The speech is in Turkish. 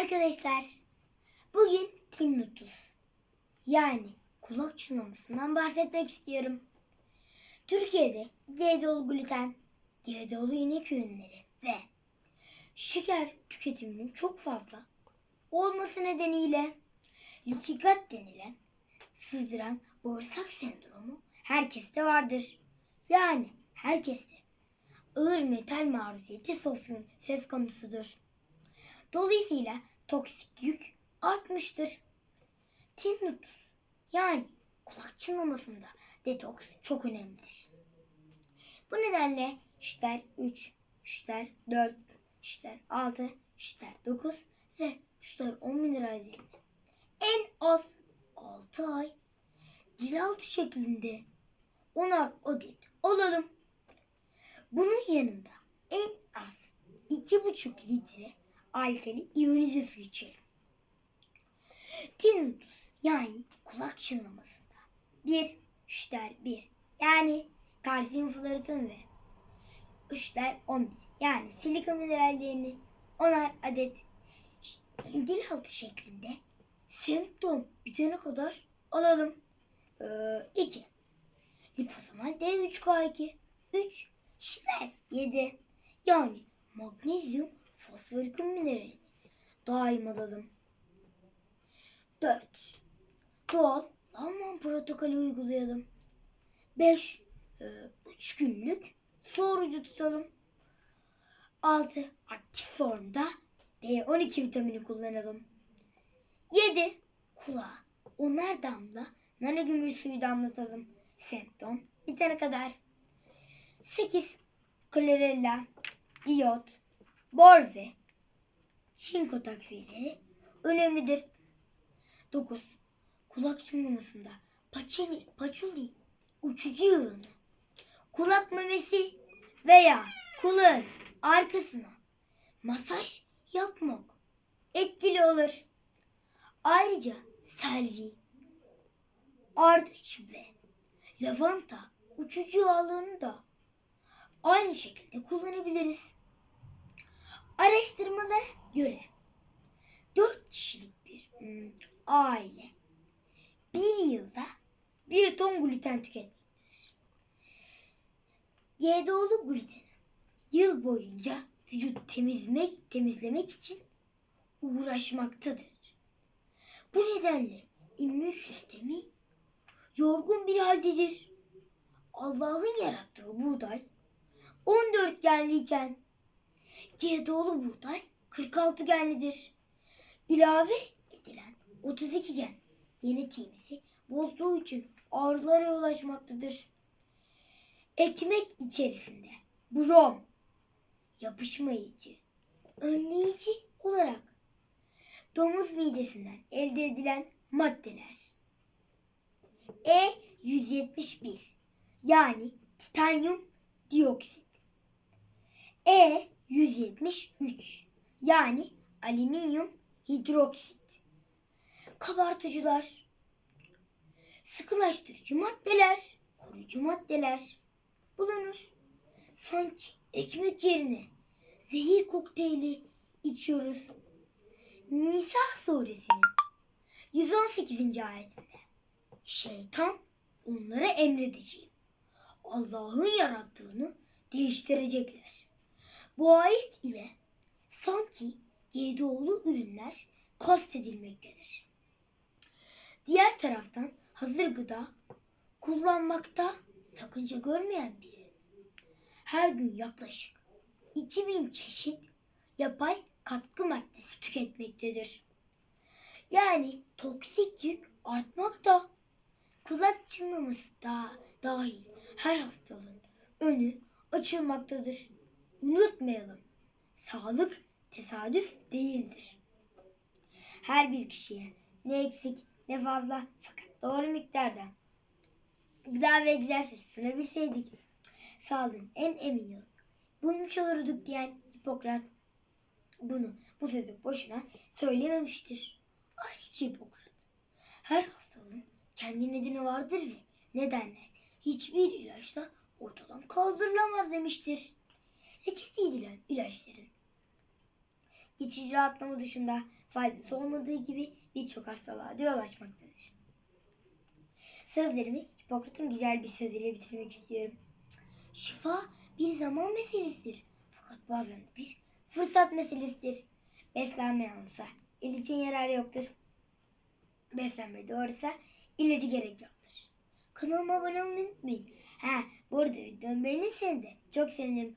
Arkadaşlar, bugün tinnitus yani kulak çınlamasından bahsetmek istiyorum. Türkiye'de GDO'lu gluten, GDO'lu inek ürünleri ve şeker tüketiminin çok fazla olması nedeniyle likigat denilen sızdıran bağırsak sendromu herkeste vardır. Yani herkeste ağır metal maruziyeti sosyal söz konusudur. Dolayısıyla toksik yük artmıştır. Tinnitus yani kulak çınlamasında detoks çok önemlidir. Bu nedenle şişler 3, şişler 4, şişler 6, şişler 9 ve şişler 10 mineral üzerine en az 6 ay dilaltı şeklinde onar adet alalım. Bunun yanında en az 2,5 litre alkali iyonize su içelim. Tinnitus yani kulak çınlamasında bir şişler 1 yani kalsiyum fluoritun ve üçler 11 yani silika minerallerini onar adet dil altı şeklinde semptom bitene kadar alalım. 2. Liposomal D3K2 3 şişler 7 yani magnezyum fosforiküm mineralini daim alalım. 4. Doğal Lavman protokolü uygulayalım. 5. 3 günlük su orucu tutalım. 6. Aktif formda B12 vitamini kullanalım. 7. Kulağa onar damla nano gümüş suyu damlatalım. Semptom bitene kadar. 8. Klorella, iyot, bor ve çinko takviyeleri önemlidir. 9. Kulak çınlamasında paçeli, paçuli, uçucu yığını, kulak memesi veya kulağın arkasına masaj yapmak etkili olur. Ayrıca selvi, ardıç ve lavanta uçucu yağlarını da aynı şekilde kullanabiliriz. Araştırmalara göre 4 kişilik bir hmm, aile bir yılda bir ton gluten tüketmektedir. GDO'lu gluten yıl boyunca vücut temizlemek, temizlemek için uğraşmaktadır. Bu nedenle immün sistemi yorgun bir haldedir. Allah'ın yarattığı buğday 14 genliyken GDO'lu buğday 46 genlidir. İlave edilen 32 gen genetiğimizi bozduğu için ağrılara yol açmaktadır. Ekmek içerisinde brom, yapışmayıcı, önleyici olarak domuz midesinden elde edilen maddeler. E171 yani titanyum dioksit. E173 yani alüminyum hidroksit. Kabartıcılar, sıkılaştırıcı maddeler, koruyucu maddeler bulunur. Sanki ekmek yerine zehir kokteyli içiyoruz. Nisa suresinin 118. ayetinde şeytan onlara emredeceğim. Allah'ın yarattığını değiştirecekler. Bu ayet ile sanki GDO'lu ürünler kastedilmektedir. Diğer taraftan hazır gıda kullanmakta sakınca görmeyen biri her gün yaklaşık 2000 çeşit yapay katkı maddesi tüketmektedir. Yani toksik yük artmakta. Kulak çınlaması da dahil her hastalığın önü açılmaktadır. Unutmayalım. Sağlık tesadüf değildir. Her bir kişiye ne eksik ne fazla fakat doğru miktarda gıda ve egzersiz sunabilseydik sağlığın en emin yolu bulmuş olurduk diyen Hipokrat bunu bu sözü boşuna söylememiştir. Ayrıca Hipokrat her hastalığın kendi nedeni vardır ve nedenler hiçbir ilaçla ortadan kaldırılamaz demiştir. Reçete edilen ilaçların geçici rahatlama dışında faydası olmadığı gibi birçok hastalığa da yol açmaktadır. Sözlerimi Hipokrat'ın güzel bir sözüyle bitirmek istiyorum. Şifa bir zaman meselesidir. Fakat bazen bir fırsat meselesidir. Beslenme yanlışsa ilacın yararı yoktur. Beslenme doğruysa ilacı gerek yoktur. Kanalıma abone olmayı unutmayın. Ha, bu arada videomu beğenirseniz de çok sevinirim.